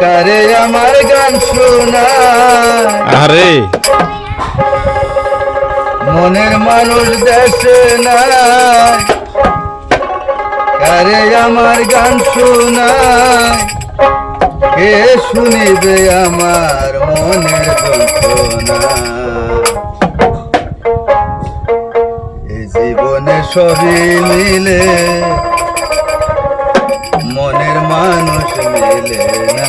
কারে আমার গান শোনায়। আরে মনের মানুষ দেশে নাই। কারে আমার গান শোনায়? কে শুনিবে আমার মনের যন্ত্রণা এই সবই মিলে মনের মানুষ মিলে না।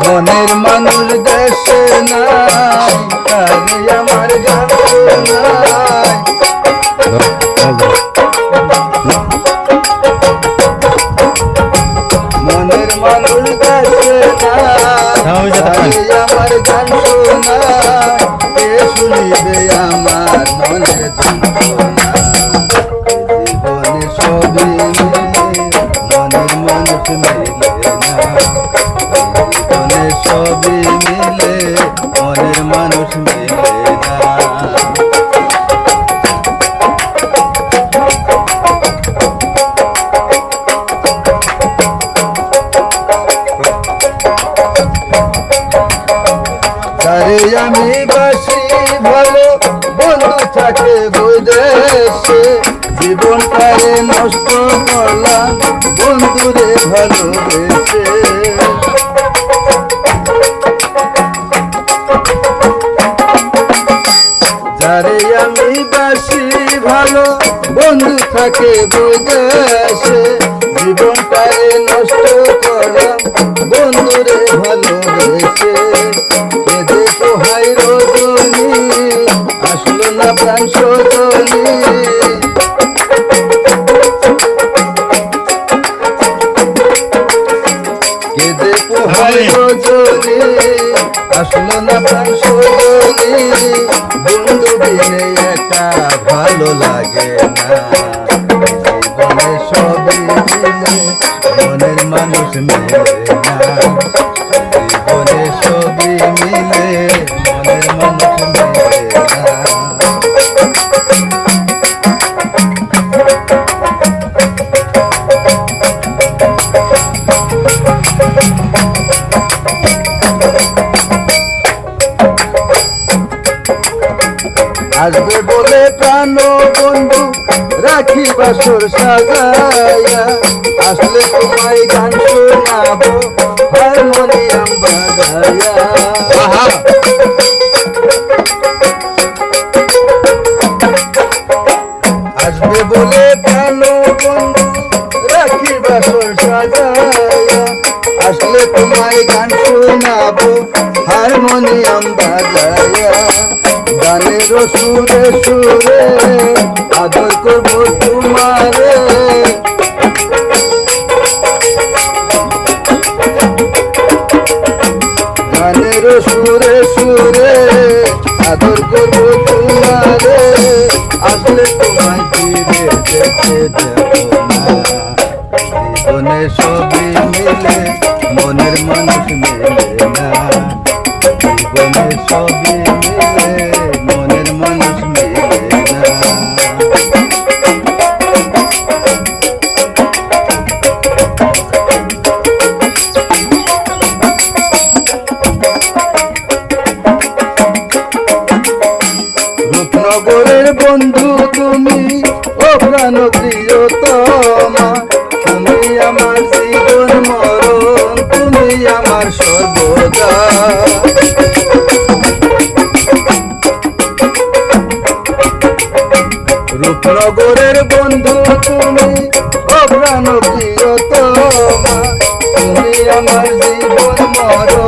মনের মানুষ দেশে নাই আমার মনের মানুষ দেশে নাই আমার শোনায় কে আমার মনের যন্ত্রণা। মানুষ মিলে না। মানুষ মিলে আমি বাসি ভালো বন্ধু থাকে বৈদেশে। জীবনটারে নষ্ট করলাম বন্ধুরে ভালোবেসে। যারে আমি বাসি ভালো বন্ধু থাকে বৈদেশে। আসলো না প্রাণ বন্ধু বিনে একা ভালো লাগে না। জীবনে মনের মানুষ মিলে আসবে বলে প্রাণ বন্ধু রাখি বাসর সাজায়া আসলে তোমায় গান শোনাবো হারমোনিয়াম বাজায়া সুরে সুরে, আদর করব তোমারে। গানের সুরে সুরে, আদর করব তোমারে। আসলে তোমায় ফিরে জীবনে সবই মিলে, মনের মানুষ মিলে না। জীবনে সবই রূপনগরের বন্ধু তুমি, ও প্রাণ প্রিয়তমা। তুমি আমার জীবন মরণ, তুমি আমার সর্বদা। রূপনগরের বন্ধু তুমি, ও প্রাণ প্রিয়তমা। তুমি আমার জীবন মরণ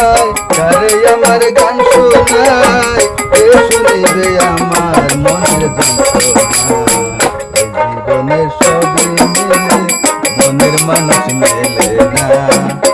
শোনায় তারে আমার গান শোনায় কে শুনিবে আমার মনের মনের মানুষ মেলে না।